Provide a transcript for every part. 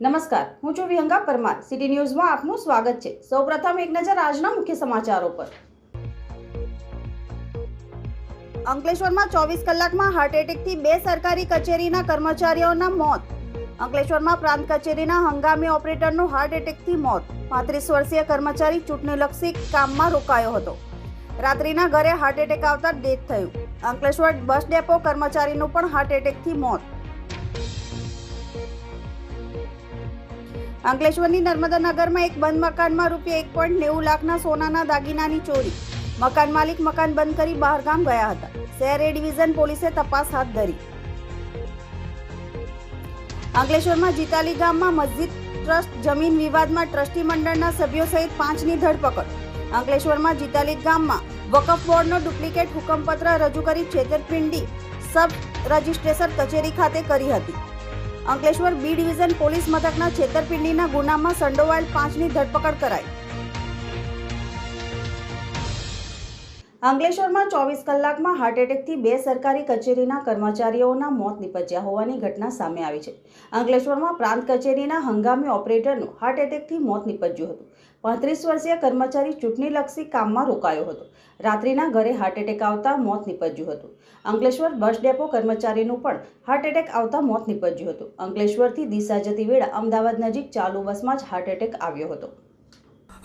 નમસ્કાર, હું છું વિહંગા પરમાર. સિટી ન્યૂઝમાં આપનું સ્વાગત છે. સૌપ્રથમ એક નજર આજના મુખ્ય સમાચારો પર. અંકલેશ્વરમાં ચોવીસ કલાકમાં હાર્ટ એટેકથી બે સરકારી કચેરીના કર્મચારીઓના મોત. અંકલેશ્વરમાં પ્રાંત કચેરીના હંગામી ઓપરેટરનું હાર્ટ એટેકથી મોત. પાંત્રીસ વર્ષીય કર્મચારી ચૂંટણીલક્ષી કામમાં રોકાયો હતો. રાત્રિના ઘરે હાર્ટ એટેક આવતા ડેથ થયું. અંકલેશ્વર બસ ડેપો કર્મચારીનું પણ હાર્ટ એટેકથી મોત. અંકલેશ્વરની નર્મદા નગરમાં એક બંધ મકાનમાં રૂપિયા એક પોઈન્ટ નેવું લાખના સોનાના દાગીનાની ચોરી. મકાન માલિક મકાન બંધ કરી બહારગામ ગયા હતા. શહેર એ ડિવિઝન પોલીસે તપાસ હાથ ધરી. અંકલેશ્વરમાં જીતાલી ગામમાં મસ્જિદ ટ્રસ્ટ જમીન વિવાદમાં ટ્રસ્ટી મંડળના સભ્યો સહિત પાંચની ધરપકડ. અંકલેશ્વરમાં જીતાલી ગામમાં વકફ બોર્ડનો ડુપ્લિકેટ હુકમપત્ર રજૂ કરી છેતરપિંડી સબ રજિસ્ટ્રેશન કચેરી ખાતે કરી હતી. અંકલેશ્વર બી ડિવિઝન પોલીસ મથકના છેતરપિંડીના ગુનામાં સંડોવાયેલ પાંચની ધરપકડ કરાઈ. અંકલેશ્વરમાં ચોવીસ કલાકમાં હાર્ટ એટેકથી બે સરકારી કચેરીના કર્મચારીઓના મોત નિપજ્યા હોવાની ઘટના સામે આવી છે. અંકલેશ્વરમાં પ્રાંત કચેરીના હંગામી ઓપરેટરનું હાર્ટ એટેકથી મોત નિપજ્યું હતું. પાંત્રીસ વર્ષીય કર્મચારી ચૂંટણીલક્ષી કામમાં રોકાયો હતો. રાત્રિના ઘરે હાર્ટ એટેક આવતા મોત નિપજ્યું હતું. અંકલેશ્વર બસ ડેપો કર્મચારીનું પણ હાર્ટ એટેક આવતા મોત નિપજ્યું હતું. અંકલેશ્વરથી દિશા જતી વેળા અમદાવાદ નજીક ચાલુ બસમાં જ હાર્ટ એટેક આવ્યો હતો.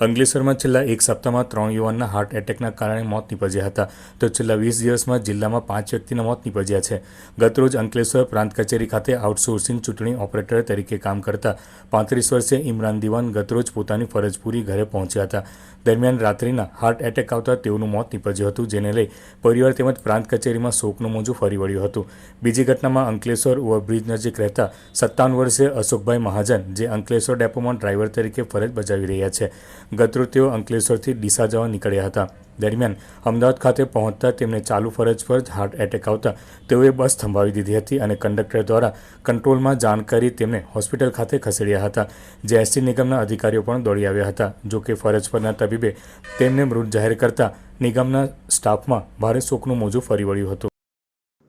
અંકલેશ્વરમાં છેલ્લા એક સપ્તાહમાં ત્રણ યુવાનના હાર્ટ એટેકના કારણે મોત નીપજ્યા હતા. તો છેલ્લા વીસ દિવસમાં જિલ્લામાં પાંચ વ્યક્તિના મોત નીપજ્યા છે. ગતરોજ અંકલેશ્વર પ્રાંત કચેરી ખાતે આઉટસોર્સિંગ ચૂંટણી ઓપરેટર તરીકે કામ કરતા પાંત્રીસ વર્ષીય ઇમરાન દિવાન ગતરોજ પોતાની ફરજ પૂરી ઘરે પહોંચ્યા હતા. દરમિયાન રાત્રિના હાર્ટ એટેક આવતા તેઓનું મોત નીપજ્યું હતું, જેને લઈ પરિવાર તેમજ પ્રાંત કચેરીમાં શોકનું મોજું ફરી વળ્યું હતું. બીજી ઘટનામાં અંકલેશ્વર ઓવરબ્રિજ નજીક રહેતા સત્તાવન વર્ષીય અશોકભાઈ મહાજન, જે અંકલેશ્વર ડેપોમાં ડ્રાઈવર તરીકે ફરજ બજાવી રહ્યા છે. ગતરૂ તેઓ અંકલેશ્વરથી ડીસા જવા નીકળ્યા હતા. દરમિયાન અમદાવાદ ખાતે પહોંચતા તેમને ચાલુ ફરજ પર હાર્ટ એટેક આવતા તેઓએ બસ થંભાવી દીધી હતી અને કંડક્ટર દ્વારા કંટ્રોલમાં જાણ કરી તેમને હોસ્પિટલ ખાતે ખસેડ્યા હતા. જે એસટી નિગમના અધિકારીઓ પણ દોડી આવ્યા હતા. જો કે ફરજ પરના તબીબે તેમને મૃત જાહેર કરતા નિગમના સ્ટાફમાં ભારે શોકનું મોજું ફરી વળ્યું હતું.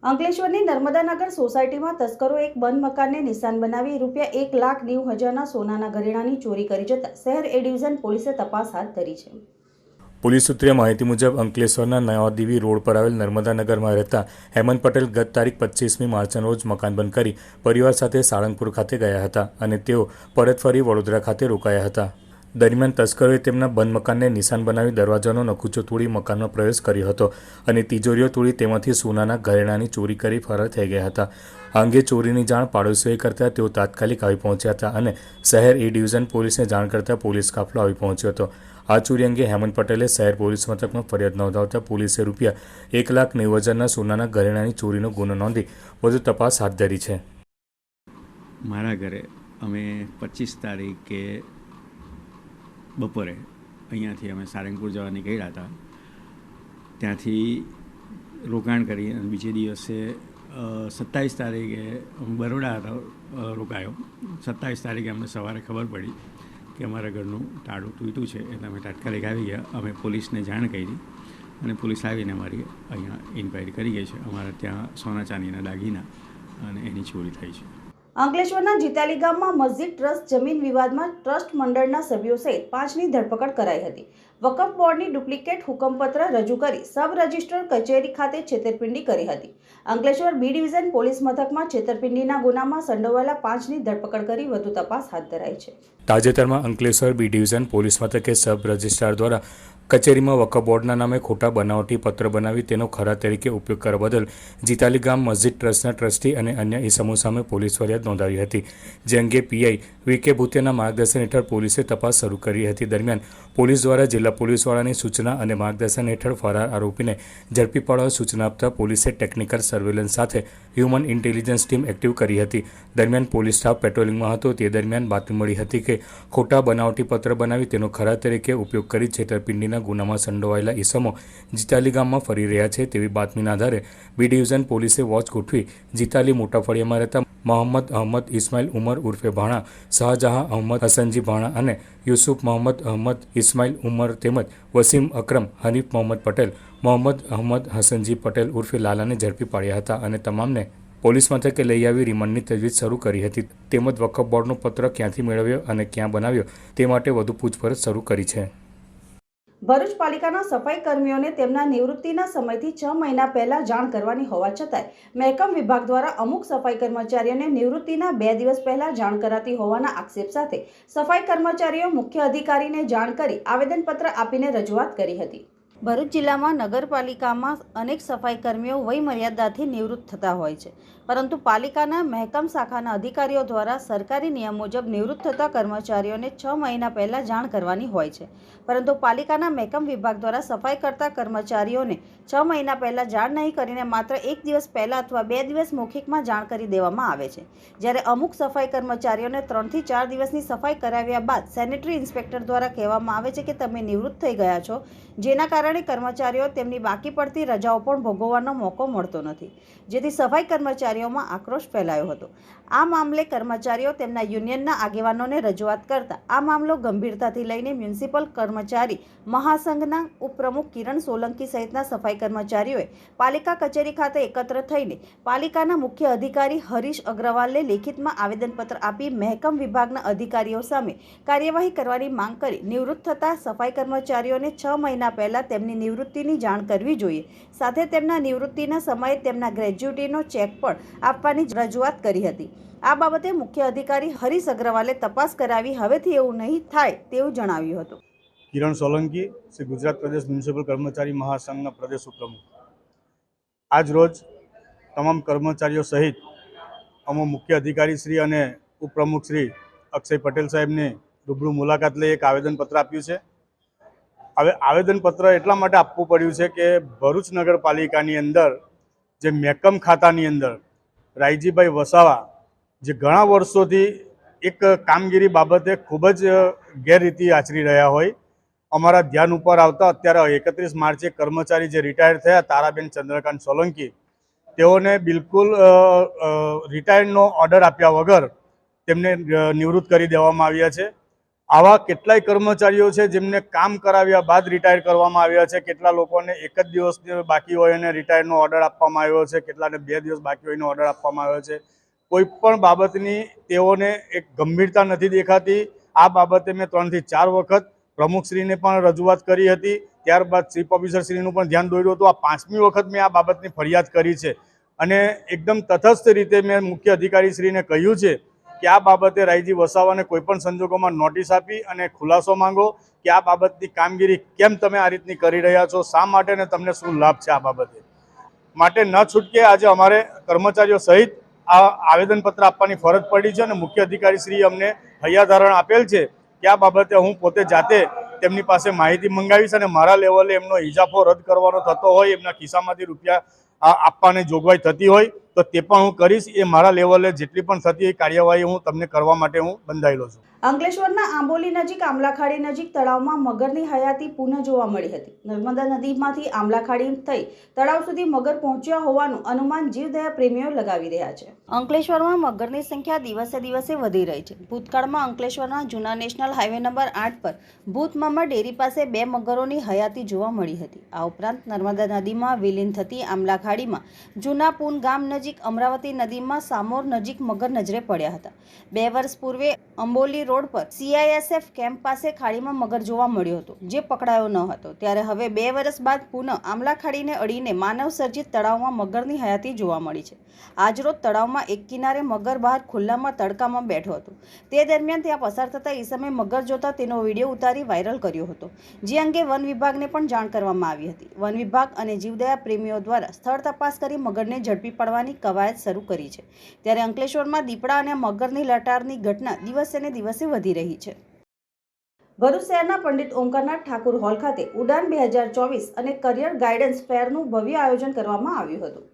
અંકલેશ્વરની નર્મદાનગર સોસાયટીમાં તસ્કરો એક બંધ મકાનને નિશાન બનાવી રૂપિયા એક લાખ નેવું હજારના સોનાના ઘરેણાની ચોરી કરી જતા શહેર એ ડિવિઝન પોલીસે તપાસ હાથ ધરી છે. પોલીસ સૂત્રે માહિતી મુજબ અંકલેશ્વરના નવાદેવી રોડ પર આવેલ નર્મદાનગરમાં રહેતા હેમંત પટેલ ગત તારીખ પચીસમી માર્ચના રોજ મકાન બંધ કરી પરિવાર સાથે સાળંગપુર ખાતે ગયા હતા અને તેઓ પરત ફરી વડોદરા ખાતે રોકાયા હતા. દરમિયાન તસ્કરોએ તેમના બંધ મકાનને નિશાન બનાવી દરવાજાનો નકુચો તોડી મકાનમાં પ્રવેશ કર્યો હતો અને તિજોરીઓ તોડી તેમાંથી સોનાના ઘરેણાની ચોરી કરી ફરાર થઈ ગયા હતા. આ અંગે ચોરીની જાણ પાડોશીઓએ કરતા તેઓ તાત્કાલિક આવી પહોંચ્યા હતા અને શહેર એ ડિવિઝન પોલીસને જાણ કરતા પોલીસ કાફલો આવી પહોંચ્યો હતો. આ ચોરી અંગે હેમંત પટેલે શહેર પોલીસ મથકમાં ફરિયાદ નોંધાવતા પોલીસે રૂપિયા એક લાખ નેવું હજારના સોનાના ઘરેણાની ચોરીનો ગુનો નોંધી વધુ તપાસ હાથ ધરી છે. મારા ઘરે અમે પચીસ તારીખે બપોરે અહીંયાથી અમે સારંગપુર જવા નીકળ્યા હતા. ત્યાંથી રોકાણ કરી અને બીજે દિવસે સત્તાવીસ તારીખે બરોડા રોકાયો. સત્તાવીસ તારીખે અમને સવારે ખબર પડી કે અમારા ઘરનું તાળું તૂટ્યું છે એટલે અમે તાત્કાલિક આવી ગયા. અમે પોલીસને જાણ કરી અને પોલીસ આવીને અમારી અહીંયા ઇન્ક્વાયરી કરી ગઈ છે. અમારા ત્યાં સોના ચાંદીના દાગીના અને એની ચોરી થઈ છે. અંકલેશ્વરના જીતાલી ગામમાં મસ્જિદ ટ્રસ્ટ જમીન વિવાદમાં ટ્રસ્ટ મંડળના સભ્યો સહિત પાંચની ધરપકડ કરાઈ હતી. વકફ બોર્ડની ડુપ્લિકેટ હુકમપત્ર રજૂ કરી સબ રજિસ્ટ્રાર કચેરી ખાતે છેતરપિંડી કરી હતી. અંકલેશ્વર બી ડિવિઝન પોલીસ મથકમાં છેતરપિંડીના ગુનામાં સંડોવાયેલા પાંચની ધરપકડ કરી વધુ તપાસ હાથ ધરાઈ છે. તાજેતરમાં અંકલેશ્વર બી ડિવિઝન પોલીસ મથકે સબ રજિસ્ટ્રાર દ્વારા કચેરીમાં વકફ બોર્ડના નામે ખોટા બનાવટી પત્ર બનાવી તેનો ખરા તરીકે ઉપયોગ કરવા બદલ જીતાલી ગામ મસ્જિદ ટ્રસ્ટના ટ્રસ્ટી અને અન્ય ઇસમો સામે પોલીસ ફરિયાદ નોંધાવી હતી. જે અંગે પીઆઈ વી કે ભૂતિયાના માર્ગદર્શન હેઠળ પોલીસે તપાસ શરૂ કરી હતી. દરમિયાન પોલીસ દ્વારા જિલ્લા પોલીસ વડાની સૂચના અને માર્ગદર્શન હેઠળ ફરાર આરોપીને ઝડપી પાડવા સૂચના આપતા પોલીસે ટેકનિકલ સર્વેલન્સ સાથે હ્યુમન ઇન્ટેલિજન્સ ટીમ એક્ટિવ કરી હતી. દરમિયાન પોલીસ સ્ટાફ પેટ્રોલિંગમાં હતો. તે દરમિયાન બાતમી મળી હતી કે ખોટા બનાવટી પત્ર બનાવી તેનો ખરા તરીકે ઉપયોગ કરી છેતરપિંડીના ગુનામાં સંડોવાયેલા ઈસમો જીતાલી ગામમાં ફરી રહ્યા છે તેવી બાતમીના આધારે બી ડિવિઝન પોલીસે વોચ ગોઠવી જીતાલી મોટા ફળિયામાં રહેતા મોહમ્મદ અહમદ ઇસ્માઇલ ઉમર ઉર્ફે ભાણા, શાહજહાં અહમદ હસનજી ભાણા અને યુસુફ મોહમ્મદ અહમદ ઇસ્માઇલ ઉમર તેમજ વસીમ અક્રમ, હનીફ મોહમ્મદ પટેલ, મોહમ્મદ અહમદ હસનજી પટેલ ઉર્ફે લાલાને ઝડપી પાડ્યા હતા અને તમામને પોલીસ મથકે લઈ આવી રિમાન્ડની તજવીજ શરૂ કરી હતી. તેમજ વકફ બોર્ડનો પત્ર ક્યાંથી મેળવ્યો અને ક્યાં બનાવ્યો તે માટે વધુ પૂછપરછ શરૂ કરી છે. ભરૂચ પાલિકાના સફાઈ કર્મીઓને તેમના નિવૃત્તિના સમયથી છ મહિના પહેલા જાણ કરવાની હોવા છતાંય મહેકમ વિભાગ દ્વારા અમુક સફાઈ કર્મચારીઓને નિવૃત્તિના બે દિવસ પહેલા જાણ કરાતી હોવાના આક્ષેપ સાથે સફાઈ કર્મચારીઓ મુખ્ય અધિકારીને જાણ કરી આવેદનપત્ર આપીને રજૂઆત કરી હતી. ભરૂચ જિલ્લામાં નગરપાલિકામાં અનેક સફાઈ કર્મીઓ વય મર્યાદાથી નિવૃત્ત થતા હોય છે. પરંતુ પાલિકાના મહેકમ શાખાના અધિકારીઓ દ્વારા સરકારી નિયમ મુજબ નિવૃત્ત થતા કર્મચારીઓને છ મહિના પહેલાં જાણ કરવાની હોય છે. પરંતુ પાલિકાના મહેકમ વિભાગ દ્વારા સફાઈ કરતા કર્મચારીઓને છ મહિના પહેલાં જાણ નહીં કરીને માત્ર એક દિવસ પહેલાં અથવા બે દિવસ મૌખિકમાં જાણ કરી દેવામાં આવે છે. જ્યારે અમુક સફાઈ કર્મચારીઓને ત્રણથી ચાર દિવસની સફાઈ કરાવ્યા બાદ સેનેટરી ઇન્સ્પેક્ટર દ્વારા કહેવામાં આવે છે કે તમે નિવૃત્ત થઈ ગયા છો, જેના કારણે કર્મચારીઓ તેમની બાકી પડતી રજાઓ પણ ભોગવવાનો મોકો મળતો નથી, જેથી સફાઈ કર્મચારીઓમાં આક્રોશ ફેલાયો હતો. આ મામલે કર્મચારીઓ તેમના યુનિયનના આગેવાનોને રજૂઆત કરતા આ મામલો ગંભીરતાથી લઈને મ્યુનિસિપલ કર્મચારી મહાસંઘના ઉપપ્રમુખ કિરણ સોલંકી સહિતના સફાઈ કર્મચારીઓએ પાલિકા કચેરી ખાતે એકત્ર થઈને પાલિકાના મુખ્ય અધિકારી હરીશ અગ્રવાલને લેખિતમાં આવેદનપત્ર આપી મહેકમ વિભાગના અધિકારીઓ સામે કાર્યવાહી કરવાની માંગ કરી નિવૃત્ત થતા સફાઈ કર્મચારીઓને છ મહિના પહેલા તેમની નિવૃત્તિની જાણ કરવી જોઈએ. સાથે તેમના નિવૃત્તિના સમયે તેમના ગ્રેજ્યુટીનો ચેક પણ આપવાની રજૂઆત કરી હતી. આ બાબતે મુખ્ય અધિકારી હરીશ અગ્રવાલે તપાસ કરાવી હવેથી એવું નહીં થાય તેવું જણાવ્યું હતું. કિરણ સોલંકી, શ્રી ગુજરાત પ્રદેશ મ્યુનિસિપલ કર્મચારી મહાસંઘના પ્રદેશ ઉપપ્રમુખ. આજ રોજ તમામ કર્મચારીઓ સહિત અમો મુખ્ય અધિકારી શ્રી અને ઉપપ્રમુખ શ્રી અક્ષય પટેલ સાહેબને રૂબરૂ મુલાકાત લઈ એક આવેદનપત્ર આપ્યું છે. હવે આવેદનપત્ર એટલા માટે આપવું પડ્યું છે કે ભરૂચ નગરપાલિકાની અંદર, જે મેકમ ખાતાની અંદર રાયજીભાઈ વસાવા, જે ઘણા વર્ષોથી એક કામગીરી બાબતે ખૂબ જ ગેરરીતિ આચરી રહ્યા હોય અમારા ધ્યાન ઉપર આવતા અત્યારે એકત્રીસ માર્ચે કર્મચારી જે રિટાયર થયા, તારાબેન ચંદ્રકાંત સોલંકી, તેઓને બિલકુલ રિટાયર્ડનો ઓર્ડર આપ્યા વગર તેમને નિવૃત્ત કરી દેવામાં આવ્યા છે. આવા કેટલાય કર્મચારીઓ છે જેમને કામ કરાવ્યા બાદ રિટાયર કરવામાં આવ્યા છે. કેટલા લોકોને એક જ દિવસ બાકી હોય અને રિટાયરનો ઓર્ડર આપવામાં આવ્યો છે. કેટલાને બે દિવસ બાકી હોય એનો ઓર્ડર આપવામાં આવ્યો છે. કોઈ પણ બાબતની તેઓને એક ગંભીરતા નથી દેખાતી. આ બાબતે મેં ત્રણથી ચાર વખત પ્રમુખશ્રીને પણ રજૂઆત કરી હતી. ત્યારબાદ ચીફ ઓફિસરશ્રીનું પણ ધ્યાન દોર્યું હતું. આ પાંચમી વખત મેં આ બાબતની ફરિયાદ કરી છે. અને એકદમ તથસ્થ રીતે મેં મુખ્ય અધિકારીશ્રીને કહ્યું છે કે આ બાબતે રાયજી વસાવાને કોઈપણ સંજોગોમાં નોટિસ આપી અને ખુલાસો માંગો કે આ બાબતની કામગીરી કેમ તમે આ રીતની કરી રહ્યા છો? શા માટે ને તમને શું લાભ છે આ બાબતે? માટે ન છૂટકે આજે અમારે કર્મચારીઓ સહિત આ આવેદનપત્ર આપવાની ફરજ પડી છે અને મુખ્ય અધિકારી શ્રી અમને હૈયાધારણ આપેલ છે કે આ બાબતે હું પોતે જાતે તેમની પાસે માહિતી મંગાવીશ અને મારા લેવલે એમનો ઇજાફો રદ કરવાનો થતો હોય, એમના ખિસ્સામાંથી રૂપિયા આપવાની જોગવાઈ થતી હોય તો તે પણ હું કરીશ, એ મારા લેવલે જેટલી પણ થતી એ કાર્યવાહી હું તમને કરવા માટે હું બંધાયેલો છું. અંકલેશ્વરના આંબોલી નજીક આમલાખાડી નજીક તળાવમાં મગરની હયાતી પુનઃ જોવા મળી હતી. નર્મદા નદીમાંથી આમલાખાડી થઈ તળાવ સુધી મગર પહોંચ્યા હોવાનું અનુમાન જીવદયા પ્રેમીઓ લગાવી રહ્યા છે. અંકલેશ્વરમાં મગરની સંખ્યા દિવસે દિવસે વધી રહી છે. ભૂતકાળમાં અંકલેશ્વરના જૂના નેશનલ હાઈવે નંબર આઠ પર ભૂતમામા ડેરી પાસે બે મગરોની હયાતી જોવા મળી હતી. આ ઉપરાંત નર્મદા નદીમાં વિલીન થતી આમલાખાડીમાં જૂના પૂન ગામ નજીક અમરાવતી નદીમાં સામોર નજીક મગર નજરે પડ્યા હતા. બે વર્ષ પૂર્વે અંબોલી રોડ પર સીઆઈએસએફ કેમ્પ પાસે ખાડીમાં મગર જોવા મળ્યો હતો, જે પકડાયો ન હતો. ત્યારે હવે બે વર્ષ બાદ પુનઃ આમલા ખાડીને અડીને માનવ સર્જિત તળાવમાં મગરની હયાતી જોવા મળી છે. આજરોજ તળાવમાં એક કિનારે મગર બહાર ખુલ્લામાં તડકામાં બેઠો હતો. તે દરમિયાન ત્યાં પસાર થતા એ સમયે મગર જોતા તેનો વીડિયો ઉતારી વાયરલ કર્યો હતો, જે અંગે વન વિભાગને પણ જાણ કરવામાં આવી હતી. વન વિભાગ અને જીવદયા પ્રેમીઓ દ્વારા સ્થળ તપાસ કરી મગરને ઝડપી પડવાની કવાયત શરૂ કરી છે. ત્યારે અંકલેશ્વરમાં દીપડા અને મગરની લટારની ઘટના દિવસે ને દિવસે વધી રહી છે. ભરૂચ શહેરના પંડિત ઓમકારનાથ ઠાકુર હોલ ખાતે ઉડાન બે હજાર ચોવીસ અને કરિયર ગાઈડન્સ ફેરનું ભવ્ય આયોજન કરવામાં આવ્યું હતું.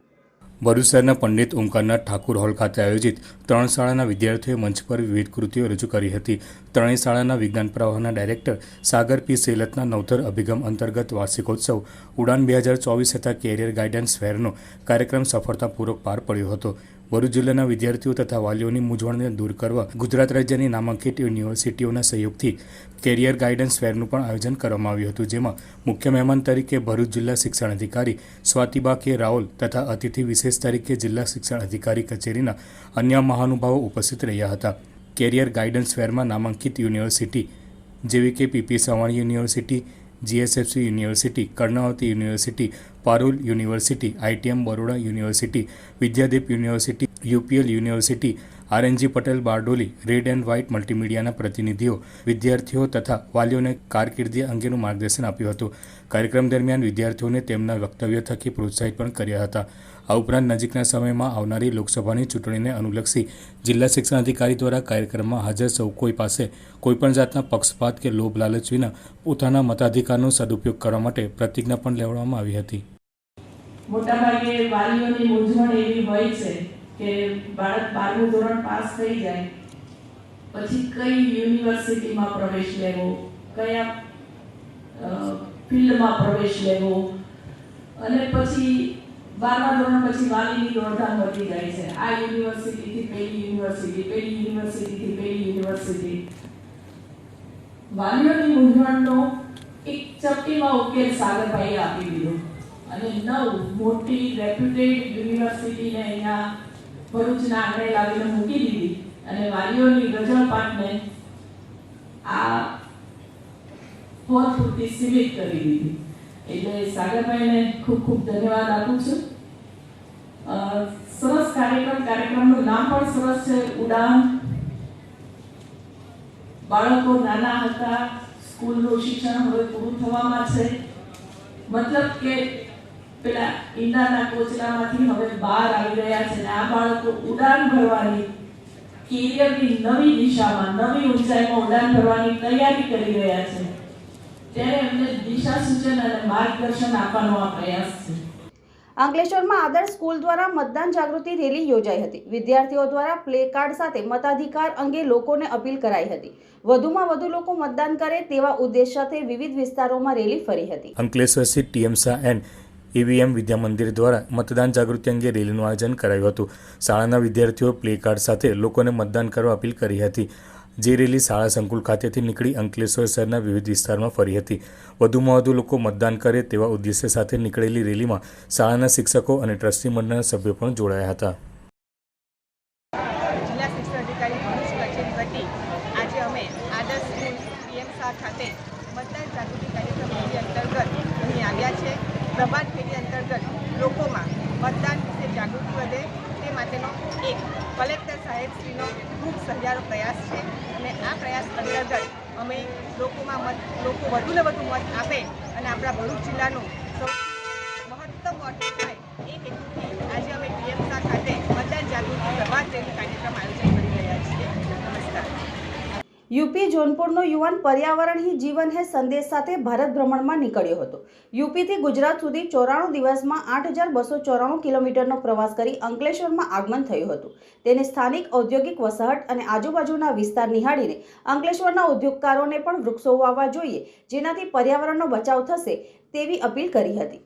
ભરૂચ શહેરના પંડિત ઓમકારનાથ ઠાકુર હોલ ખાતે આયોજિત ત્રણ શાળાના વિદ્યાર્થીઓએ મંચ પર વિવિધ કૃતિઓ રજૂ કરી હતી. ત્રણેય શાળાના વિજ્ઞાન પ્રવાહના ડાયરેક્ટર સાગર પી. સેલતના નવતર અભિગમ અંતર્ગત વાર્ષિકોત્સવ ઉડાન બે હજાર ચોવીસ તથા કેરિયર ગાઈડન્સ ફેરનો કાર્યક્રમ સફળતાપૂર્વક પાર પડ્યો હતો. ભરૂચ જિલ્લાના વિદ્યાર્થીઓ તથા વાલીઓની મૂંઝવણને દૂર કરવા ગુજરાત રાજ્યની નામાંકિત યુનિવર્સિટીઓના સહયોગથી કેરિયર ગાઈડન્સ ફેરનું પણ આયોજન કરવામાં આવ્યું હતું, જેમાં મુખ્ય મહેમાન તરીકે ભરૂચ જિલ્લા શિક્ષણ અધિકારી સ્વાતિબા કે રાઓલ તથા અતિથિ વિશેષ તરીકે જિલ્લા શિક્ષણ અધિકારી કચેરીના અન્ય મહાનુભાવો ઉપસ્થિત રહ્યા હતા. કેરિયર ગાઈડન્સ ફેરમાં નામાંકિત યુનિવર્સિટી જેવી કે PP Savani university GSFC university, Karnavati university Parul university ITM Baroda university, Vidyadeep university UPL university RNG Patel Bardoli, red and white મલ્ટીમીડિયાના પ્રતિનિધિઓ, વિદ્યાર્થીઓ તથા વાલીઓને કારકિર્દી અંગેનું માર્ગદર્શન આપ્યું હતું. કાર્યક્રમ દરમિયાન વિદ્યાર્થીઓને તેમના વક્તવ્ય થકી પ્રોત્સાહિત પણ કર્યા હતા. આ ઉપરાંત નજીકના સમયમાં આવનારી લોકસભાની ચૂંટણીને અનુલક્ષી જિલ્લા શિક્ષણ અધિકારી દ્વારા કાર્યક્રમમાં હાજર સૌ કોઈ પાસે કોઈપણ જાતના પક્ષપાત કે લોભ લાલચ વિના પોતાના મતાધિકારનો સદુપયોગ કરવા માટે પ્રતિજ્ઞા પણ લેવડાવવામાં આવી હતી. મોટાભાગે વાલીઓની મૂંઝવણ એવી હોય છે કે બાળક બારમું ધોરણ પાસ થઈ જાય, પછી કઈ યુનિવર્સિટીમાં પ્રવેશ લેવો, કયા ફિલ્ડમાં પ્રવેશ લેવો, અને પછી બારમા ધોરણ પછી વાલીની દોડધામ વધી જાય છે. આ યુનિવર્સિટીથી પેલી યુનિવર્સિટી, પેલી યુનિવર્સિટીથી પેલી યુનિવર્સિટી. વાલીઓની મૂંઝવણનો એક ચપટીમાં ઉકેલ સાગરભાઈએ આપી દીધો. અને નવ મોટી રેપ્યુટેડ યુનિવર્સિટીને અહીંયા ભરૂચના આંગણે લાવીને મૂકી દીધી. અને વાલીઓની ગજળપાટને આ હોદ પૂરતી સીમિત કરી દીધી. એટલે સાગરભાઈને ખૂબ ખૂબ ધન્યવાદ આપું છું. સરસ કાર્યક્રમ, કાર્યક્રમનું નામ પણ સરસ છે. ઉડાન. બાળકો નાના હતા. સ્કૂલનું શિક્ષણ હવે પૂરું થવામાં છે. મતલબ કે પેલા ઈંડાના કોચલામાંથી હવે બહાર આવી રહ્યા છે અને આ બાળકો ઉડાન ભરવાની કેરિયરની નવી દિશામાં નવી ઊંચાઈમાં ઉડાન ભરવાની તૈયારી કરી રહ્યા છે. ત્યારે એમને દિશા સૂચન અને માર્ગદર્શન આપવાનો આ પ્રયાસ છે. અંકલેશ્વરમાં આદર્શ સ્કૂલ દ્વારા મતદાન જાગૃતિ રેલી યોજાઈ હતી. વિદ્યાર્થીઓ દ્વારા પ્લે કાર્ડ સાથે મતાધિકાર અંગે લોકોને અપીલ કરાઈ હતી. વધુમાં વધુ લોકો મતદાન કરે તેવા ઉદ્દેશ સાથે વિવિધ વિસ્તારોમાં રેલી ફરી હતી. અંકલેશ્વર સ્થિત ટીએમસા એન્ડ ઈવીએમ વિદ્યા મંદિર દ્વારા મતદાન જાગૃતિ અંગે રેલીનું આયોજન કરાયું હતું. શાળાના વિદ્યાર્થીઓ પ્લે કાર્ડ સાથે લોકોને મતદાન કરવા અપીલ કરી હતી. જે રેલી શાળા સંકુલ ખાતેથી નીકળી અંકલેશ્વર શહેરના વિવિધ વિસ્તારમાં ફરી હતી. વધુમાં વધુ લોકો મતદાન કરે તેવા ઉદ્દેશ્ય સાથે નીકળેલી રેલીમાં શાળાના શિક્ષકો અને ટ્રસ્ટી મંડળના સભ્યો પણ જોડાયા હતા જિલ્લા શિક્ષણ અધિકારી ભરૂચ કચેરી વતી આજે અમે આદર્શ સ્કૂલ પીએમ શાહ ખાતે મતદાન જાગૃતિ કાર્યક્રમ ફેરી અંતર્ગત અહીં આવ્યા છે પ્રભાત ફેરી અંતર્ગત લોકોમાં મતદાન વિશે જાગૃતિ વધે તે માટેનો એક કલેક્ટર સાહેબશ્રીનો ખૂબ સહિયારો પ્રયાસ છે અને આ પ્રયાસ અંતર્ગત અમે લોકોમાં મત, લોકો વધુને વધુ મત આપે અને આપણા ભરૂચ જિલ્લાનું મહત્તમ વોટ થાય એ હેતુથી આજે અમે પીએમસા ખાતે મતદાન જાગૃતિ પ્રભાત જેવી કાર્યક્રમ આયોજન યુપી જોનપુરનો યુવાન પર્યાવરણ હી જીવન હે સંદેશ સાથે ભારત ભ્રમણમાં નીકળ્યો હતો. યુપીથી ગુજરાત સુધી ચોરાણું દિવસમાં આઠ હજાર બસો ચોરાણું કિલોમીટરનો પ્રવાસ કરી અંકલેશ્વરમાં આગમન થયું હતું. તેને સ્થાનિક ઔદ્યોગિક વસાહટ અને આજુબાજુના વિસ્તાર નિહાળીને અંકલેશ્વરના ઉદ્યોગકારોને પણ વૃક્ષો વાવવા જોઈએ, જેનાથી પર્યાવરણનો બચાવ થશે તેવી અપીલ કરી હતી.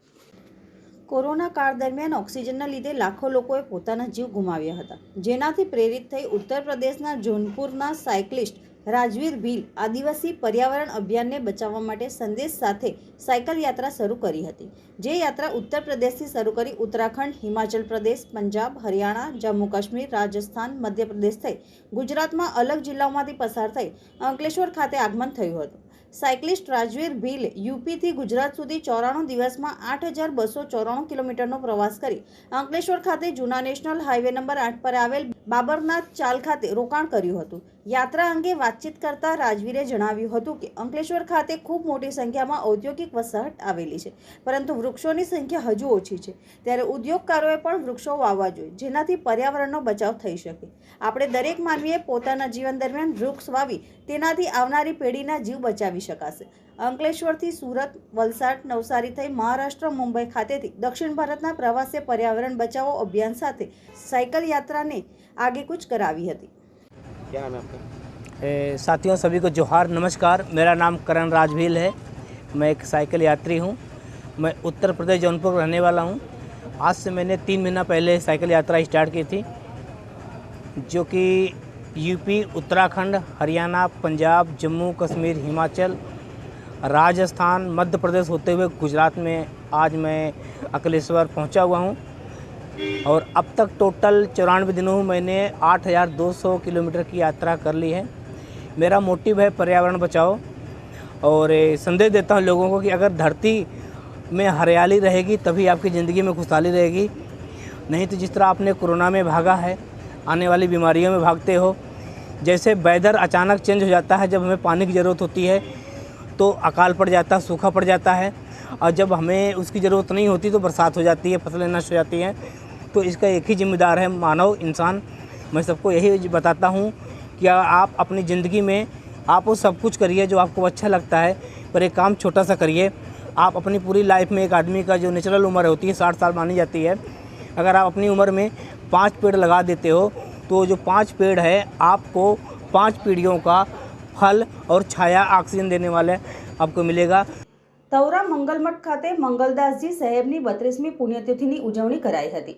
કોરોના કાળ દરમિયાન ઓક્સિજનના લીધે લાખો લોકોએ પોતાના જીવ ગુમાવ્યા હતા. જેનાથી પ્રેરિત થઈ ઉત્તર પ્રદેશના જોનપુરના સાયકલિસ્ટ રાજવીર ભીલ આદિવાસી પર્યાવરણ અભિયાનને બચાવવા માટે સંદેશ સાથે સાયકલ યાત્રા શરૂ કરી હતી. જે યાત્રા ઉત્તર પ્રદેશથી શરૂ કરી ઉત્તરાખંડ, હિમાચલ પ્રદેશ, પંજાબ, હરિયાણા, જમ્મુ કાશ્મીર, રાજસ્થાન, મધ્યપ્રદેશ થઈ ગુજરાતમાં અલગ જિલ્લાઓમાંથી પસાર થઈ અંકલેશ્વર ખાતે આગમન થયું હતું. સાયકલિસ્ટ રાજવીર ભીલ યુપીથી ગુજરાત સુધી ચોરાણું દિવસમાં આઠ હજાર બસો ચોરાણું કિલોમીટરનો પ્રવાસ કરી અંકલેશ્વર ખાતે જૂના નેશનલ હાઈવે નંબર આઠ પર આવેલ બાબરનાથ ચાલ ખાતે રોકાણ કર્યું હતું. યાત્રા અંગે વાતચીત કરતા રાજવીરે જણાવ્યું હતું કે અંકલેશ્વર ખાતે ખૂબ મોટી સંખ્યામાં ઔદ્યોગિક વસાહત આવેલી છે, પરંતુ વૃક્ષોની સંખ્યા હજુ ઓછી છે. ત્યારે ઉદ્યોગકારોએ પણ વૃક્ષો વાવવા જોઈએ, જેનાથી પર્યાવરણનો બચાવ થઈ શકે. આપણે દરેક માનવીએ પોતાના જીવન દરમિયાન વૃક્ષ વાવી, તેનાથી આવનારી પેઢીના જીવ બચાવી શકાશે. અંકલેશ્વરથી સુરત, વલસાડ, નવસારી થઈ મહારાષ્ટ્ર, મુંબઈ ખાતેથી દક્ષિણ ભારતના પ્રવાસે પર્યાવરણ બચાવો અભિયાન સાથે સાયકલ યાત્રાને આગેકૂચ કરાવી હતી. क्या नाम है आपका? साथियों, सभी को जोहार, नमस्कार। मेरा नाम करण राजभील है। मैं एक साइकिल यात्री हूँ। मैं उत्तर प्रदेश जौनपुर रहने वाला हूँ। आज से मैंने तीन महीना पहले साइकिल यात्रा स्टार्ट की थी, जो कि यूपी, उत्तराखंड, हरियाणा, पंजाब, जम्मू, कश्मीर, हिमाचल, राजस्थान, मध्य प्रदेश होते हुए गुजरात में आज मैं अकलेश्वर पहुँचा हुआ हूँ। और अब तक टोटल चौरानवे दिनों में मैंने 8,200 किलोमीटर की यात्रा कर ली है। मेरा मोटिव है पर्यावरण बचाओ। और संदेश देता हूँ लोगों को कि अगर धरती में हरियाली रहेगी तभी आपकी ज़िंदगी में खुशहाली रहेगी। नहीं तो जिस तरह आपने कोरोना में भागा है आने वाली बीमारियों में भागते हो जैसे वेदर अचानक चेंज हो जाता है जब हमें पानी की ज़रूरत होती है तो अकाल पड़ जाता है सूखा पड़ जाता है। और जब हमें उसकी ज़रूरत नहीं होती तो बरसात हो जाती है फ़सलें नष्ट हो जाती हैं। तो इसका एक ही जिम्मेदार है मानव इंसान मैं सबको यही बताता हूँ कि आप अपनी ज़िंदगी में आप वो सब कुछ करिए जो आपको अच्छा लगता है पर एक काम छोटा सा करिए आप अपनी पूरी लाइफ में एक आदमी का जो नेचुरल उम्र होती है साठ साल मानी जाती है अगर आप अपनी उम्र में पाँच पेड़ लगा देते हो तो जो पाँच पेड़ है आपको पाँच पीढ़ियों का फल और छाया ऑक्सीजन देने वाले आपको मिलेगा તવરા મંગલમઠ ખાતે મંગલદાસજી સાહેબની બત્રીસમી પુણ્યતિથિની ઉજવણી કરાઈ હતી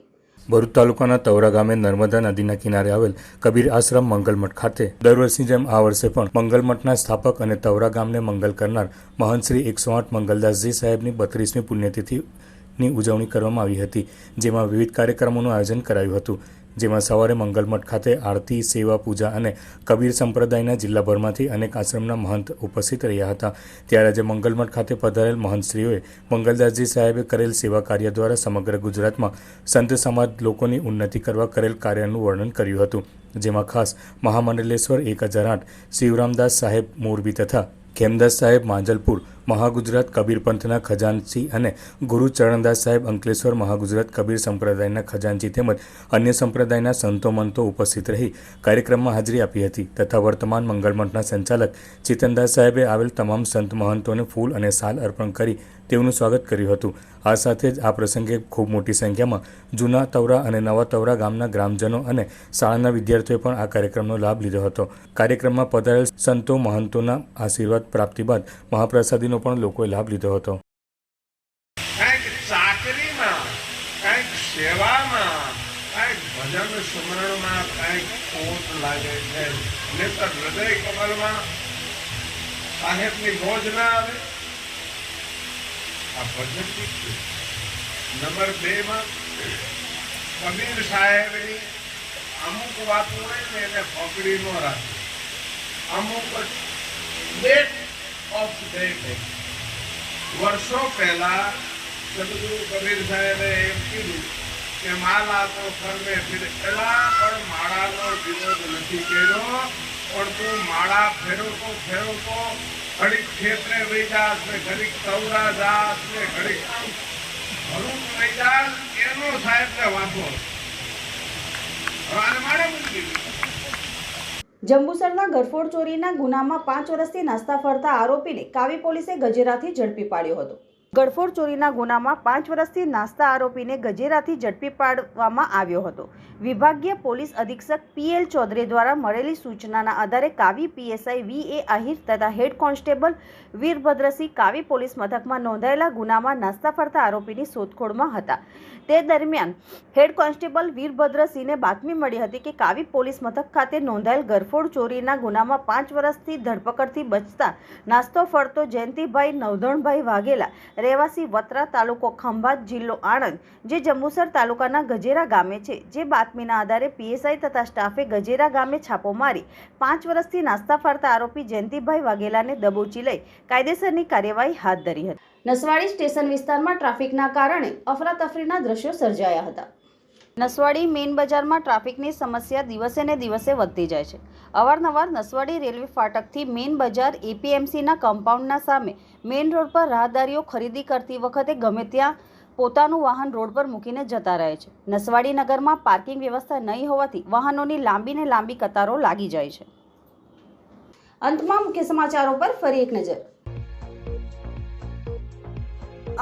ભરૂચ તાલુકાના તવરા ગામે નર્મદા નદીના કિનારે આવેલ કબીર આશ્રમ મંગલમઠ ખાતે દર વર્ષની જેમ આ વર્ષે પણ મંગલમઠના સ્થાપક અને તવરા ગામને મંગલ કરનાર મહંત શ્રી એકસો આઠ મંગલદાસજી સાહેબની બત્રીસમી પુણ્યતિથિની ઉજવણી કરવામાં આવી હતી, જેમાં વિવિધ કાર્યક્રમોનું આયોજન કરાયું હતું. જેમાં સવારે મંગલમઠ ખાતે આરતી, સેવા, પૂજા અને કબીર સંપ્રદાયના જિલ્લાભરમાંથી અનેક આશ્રમના મહંત ઉપસ્થિત રહ્યા હતા. ત્યારે આજે મંગલમઠ ખાતે પધારેલ મહંતશ્રીઓએ મંગલદાસજી સાહેબે કરેલ સેવા કાર્ય દ્વારા સમગ્ર ગુજરાતમાં સંત સમાજ લોકોની ઉન્નતિ કરવા કરેલ કાર્યનું વર્ણન કર્યું હતું. જેમાં ખાસ મહામંડલેશ્વર એક હજાર આઠ, શિવરામદાસ સાહેબ મોરબી તથા ખેમદાસ સાહેબ માંજલપુર મહાગુજરાત કબીર પંથના ખજાનચી અને ગુરુ ચરણદાસ સાહેબ અંકલેશ્વર મહાગુજરાત કબીર સંપ્રદાયના ખજાનચી તેમજ અન્ય સંપ્રદાયના સંતો મંતો ઉપસ્થિત રહી કાર્યક્રમમાં હાજરી આપી હતી તથા વર્તમાન મંગળમઠના સંચાલક ચેતનદાસ સાહેબે આવેલ તમામ સંત મહંતોને ફૂલ અને સાલ અર્પણ કરી તેઓનું સ્વાગત કર્યું હતું. આ સાથે જ આ પ્રસંગે ખૂબ મોટી સંખ્યામાં જૂના તવરા અને નવા તવરા ગામના ગ્રામજનો અને શાળાના વિદ્યાર્થીઓએ પણ આ કાર્યક્રમનો લાભ લીધો હતો. કાર્યક્રમમાં પધારેલ સંતો મહંતોના આશીર્વાદ પ્રાપ્તિ બાદ મહાપ્રસાદીનો પણ લોકોએ લાભ લીધો હતો. આ ભજન નંબર બે માં કબીર સાહેબની અમુક વાતો હોય ને એને પકડી ન રાખે. અમુક ડેટ ઓફ ડેટ વર્ષો પહેલા સદગુરુ કબીર સાહેબે એમ કીધું કે માલા તો ફરમે ફિર એલા પણ માળાનો વિરોધ નથી કર્યો પણ તું માળા ફેરવતો ફેરવતો ઘડીક ખેતરે વહી જાસ ને ઘડીક તવરા જાસ ને ઘડીક ભરૂચ વહી જાસ એનો સાહેબને વાંધો હવે આને માળા મૂકી દીધું જંબુસરના ગરફોડ ચોરીના ગુનામાં પાંચ વર્ષથી નાસ્તા ફરતા આરોપીને કાવી પોલીસે ગજેરાથી ઝડપી પાડ્યો હતો. ગરફોડ ચોરીના ગુનામાં પાંચ વર્ષથી નાસ્તા આરોપીને ગજેરાથી ઝડપી પાડવામાં આવ્યો હતો. વિભાગીય પોલીસ અધિક્ષક પીએલ ચૌધરી દ્વારા મળેલી સૂચનાના આધારે કાવી પીએસઆઈ વી એ આહિર તથા head constable Virbhadrasinh Kavi police મથકમાં નોંધાયેલા ગુનામાં નાસ્તા ફરતા આરોપીની શોધખોળમાં હતા. તે દરમિયાન હેડ કોન્સ્ટેબલ વીરભદ્રસિંહને બાતમી મળી હતી કે કાવી પોલીસ મથક ખાતે નોંધાયેલ ગરફોડ ચોરીના ગુનામાં પાંચ વર્ષથી ધરપકડથી બચતા નાસ્તો ફરતો જયંતિભાઈ નવધણભાઈ વાઘેલા રહેવાસી વત્રા તાલુકો ખંભાત જિલ્લો આણંદ જે જંબુસર તાલુકાના ગજેરા ગામે છે. જે બાતમીના આધારે પીએસઆઈ તથા સ્ટાફે ગજેરા ગામે છાપો મારી પાંચ વર્ષથી નાસ્તા ફરતા આરોપી જયંતિભાઈ વાઘેલાને દબોચી લઈ કાયદેસરની કાર્યવાહી હાથ ધરી હતી. નસવાડી સ્ટેશન વિસ્તારમાં ટ્રાફિકના કારણે અફરાતફરીના દ્રશ્યો સર્જાયા હતા. નસવાડી મેઇન બજારમાં ટ્રાફિકની સમસ્યા દિવસે ને દિવસે વધતી જાય છે. અવારનવાર નસવાડી રેલવે ફાટકથી મેઇન બજાર એપીએમસીના કમ્પાઉન્ડના સામે મેઇન રોડ પર રાહદારીઓ ખરીદી કરતી વખતે ગમે ત્યાં પોતાનું વાહન રોડ પર મૂકીને જતા રહે છે. નસવાડી નગરમાં પાર્કિંગ વ્યવસ્થા નહીં હોવાથી વાહનોની લાંબીને લાંબી કતારો લાગી જાય છે. અંતમાં મુખ્ય સમાચારો પર ફરી એક નજર.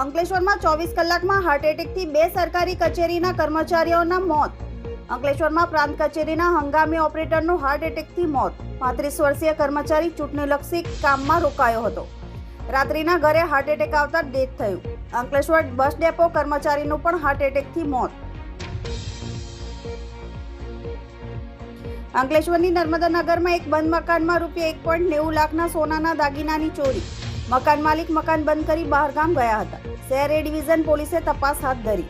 અંકલેશ્વરમાં ચોવીસ કલાકમાં હાર્ટ એટેકથી બે સરકારી કચેરીના કર્મચારીઓના મોત. અંકલેશ્વરમાં પ્રાંત કચેરીના હંગામી ઓપરેટરનું હાર્ટ એટેકથી મોત. પાંત્રીસ વર્ષીય કર્મચારી ચૂંટણીલક્ષી કામમાં રોકાયો હતો. રાત્રિના ઘરે હાર્ટ એટેક આવતા ડેથ થયું. અંકલેશ્વર બસ ડેપો કર્મચારીનું પણ હાર્ટ એટેકથી મોત. અંકલેશ્વરની નર્મદા નગરમાં એક બંધ મકાનમાં રૂપિયા એક પોઈન્ટ નેવું લાખના સોનાના દાગીનાની ચોરી. મકાન માલિક મકાન બંધ કરી બહારગામ ગયા હતા. શહેર એ ડિવિઝન પોલીસે તપાસ હાથ ધરી.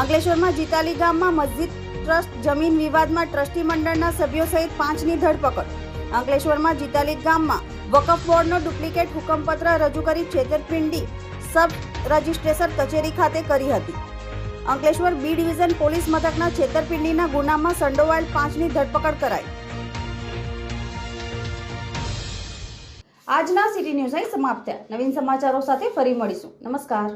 અંકલેશ્વરમાં જીતાલી ગામમાં મસ્જિદ ટ્રસ્ટ જમીન વિવાદમાં ટ્રસ્ટી મંડળના સભ્યો સહિત પાંચની ધરપકડ. અંકલેશ્વરમાં જીતાલી ગામમાં વકફ બોર્ડનો ડુપ્લિકેટ હુકમપત્ર રજૂ કરી છેતરપિંડી સબ રજિસ્ટ્રેશન કચેરી ખાતે કરી હતી. અંકલેશ્વર બી ડિવિઝન પોલીસ મથકના છેતરપિંડીના ગુનામાં સંડોવાયેલ પાંચની ધરપકડ કરાઈ. આજના સિટી ન્યૂઝ અહીં સમાપ્ત નવીન સમાચારો સાથે ફરી મળીશું. નમસ્કાર.